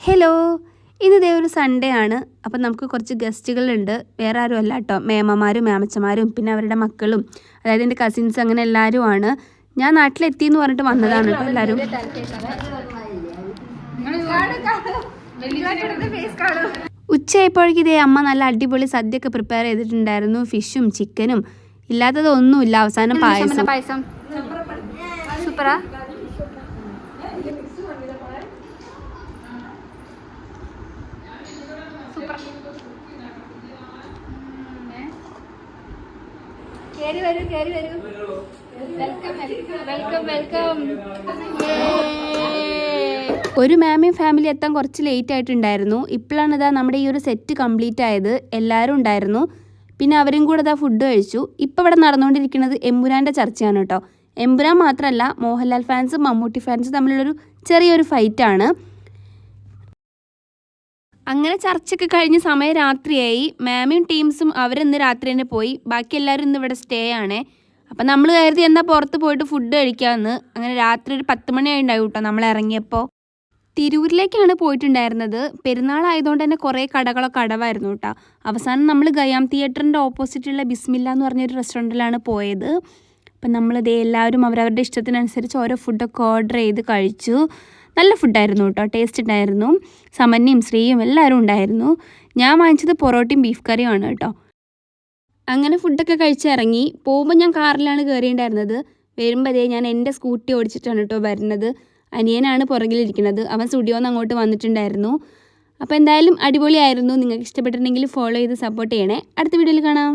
Hello ഇന്ന് ദേ ഒരു Sunday ആണ് അപ്പം നമുക്ക് കുറച്ച് ഗസ്റ്റുകളുണ്ട് വേറെ ആരും അല്ല കേട്ടോ മേമമാരും മേമച്ചമാരും പിന്നെ അവരുടെ മക്കളും അതായത് എന്റെ കസിൻസ് അങ്ങനെ എല്ലാവരും ആണ് ഞാൻ നാട്ടിലെത്തി എന്ന് പറഞ്ഞിട്ട് വന്നതാണ് കേട്ടോ എല്ലാവരും ഉച്ചയായപ്പോഴേക്കും ഇതേ അമ്മ നല്ല അടിപൊളി സദ്യ ഒക്കെ പ്രിപ്പയർ ചെയ്തിട്ടുണ്ടായിരുന്നു ഫിഷും ചിക്കനും ഇല്ലാത്തത് ഒന്നുമില്ല അവസാനം പായസം പായസം സൂപ്പറാ കേറി വരൂ കേറി വരൂ. ഒരു മാമിയും ഫാമിലി എത്താൻ കുറച്ച് ലേറ്റ് ആയിട്ടുണ്ടായിരുന്നു. ഇപ്പോഴാണ് ഇതാ നമ്മുടെ ഈ ഒരു സെറ്റ് കംപ്ലീറ്റ് ആയത്. എല്ലാവരും ഉണ്ടായിരുന്നു. പിന്നെ അവരും കൂടെ ഇതാ ഫുഡ് കഴിച്ചു. ഇപ്പോൾ ഇവിടെ നടന്നുകൊണ്ടിരിക്കുന്നത് എമ്പുരാന്റെ ചർച്ചയാണ് കേട്ടോ. എമ്പുരാൻ മാത്രമല്ല മോഹൻലാൽ ഫാൻസും മമ്മൂട്ടി ഫാൻസും തമ്മിലുള്ളൊരു ചെറിയൊരു ഫൈറ്റാണ് അങ്ങനെ ചർച്ചയ്ക്ക് കഴിഞ്ഞ് സമയം രാത്രിയായി. മാമിയും ടീംസും അവരിന്ന് രാത്രി തന്നെ പോയി. ബാക്കി എല്ലാവരും ഇന്ന് ഇവിടെ സ്റ്റേ ആണേ. അപ്പം നമ്മൾ കരുതി എന്നാൽ പുറത്ത് പോയിട്ട് ഫുഡ് കഴിക്കാമെന്ന് അങ്ങനെ രാത്രി ഒരു പത്ത് മണിയായി ഉണ്ടാവും കേട്ടോ നമ്മൾ ഇറങ്ങിയപ്പോൾ തിരൂരിലേക്കാണ് പോയിട്ടുണ്ടായിരുന്നത്. പെരുന്നാളായതുകൊണ്ട് തന്നെ കുറേ കടകളൊക്കെ അടവായിരുന്നു കേട്ടോ. അവസാനം നമ്മൾ ഗയാം തിയേറ്ററിന്റെ ഓപ്പോസിറ്റുള്ള ബിസ്മില്ല എന്ന് പറഞ്ഞൊരു റെസ്റ്റോറന്റിലാണ് പോയത്. അപ്പം നമ്മൾ ദേ എല്ലാവരും അവരവരുടെ ഇഷ്ടത്തിനനുസരിച്ച് ഓരോ ഫുഡൊക്കെ ഓർഡർ ചെയ്ത് കഴിച്ചു. നല്ല ഫുഡായിരുന്നു കേട്ടോ ടേസ്റ്റ് ഉണ്ടായിരുന്നു. സമന്യയും ശ്രീയും എല്ലാവരും ഉണ്ടായിരുന്നു. ഞാൻ വാങ്ങിച്ചത് പൊറോട്ടയും ബീഫ് കറിയുമാണ് കേട്ടോ അങ്ങനെ ഫുഡൊക്കെ കഴിച്ചിറങ്ങി പോകുമ്പോൾ ഞാൻ കാറിലാണ് കയറിയിട്ടുണ്ടായിരുന്നത് വരുമ്പോൾ അതേ ഞാൻ എന്റെ സ്കൂട്ടി ഓടിച്ചിട്ടാണ് കേട്ടോ വരുന്നത്. അനിയനാണ് പുറകിലിരിക്കുന്നത് അവൻ സ്റ്റുഡിയോന്ന് അങ്ങോട്ട് വന്നിട്ടുണ്ടായിരുന്നു. അപ്പോൾ എന്തായാലും അടിപൊളിയായിരുന്നു. നിങ്ങൾക്ക് ഇഷ്ടപ്പെട്ടിട്ടുണ്ടെങ്കിൽ ഫോളോ ചെയ്ത് സപ്പോർട്ട് ചെയ്യണേ. അടുത്ത വീഡിയോയിൽ കാണാം.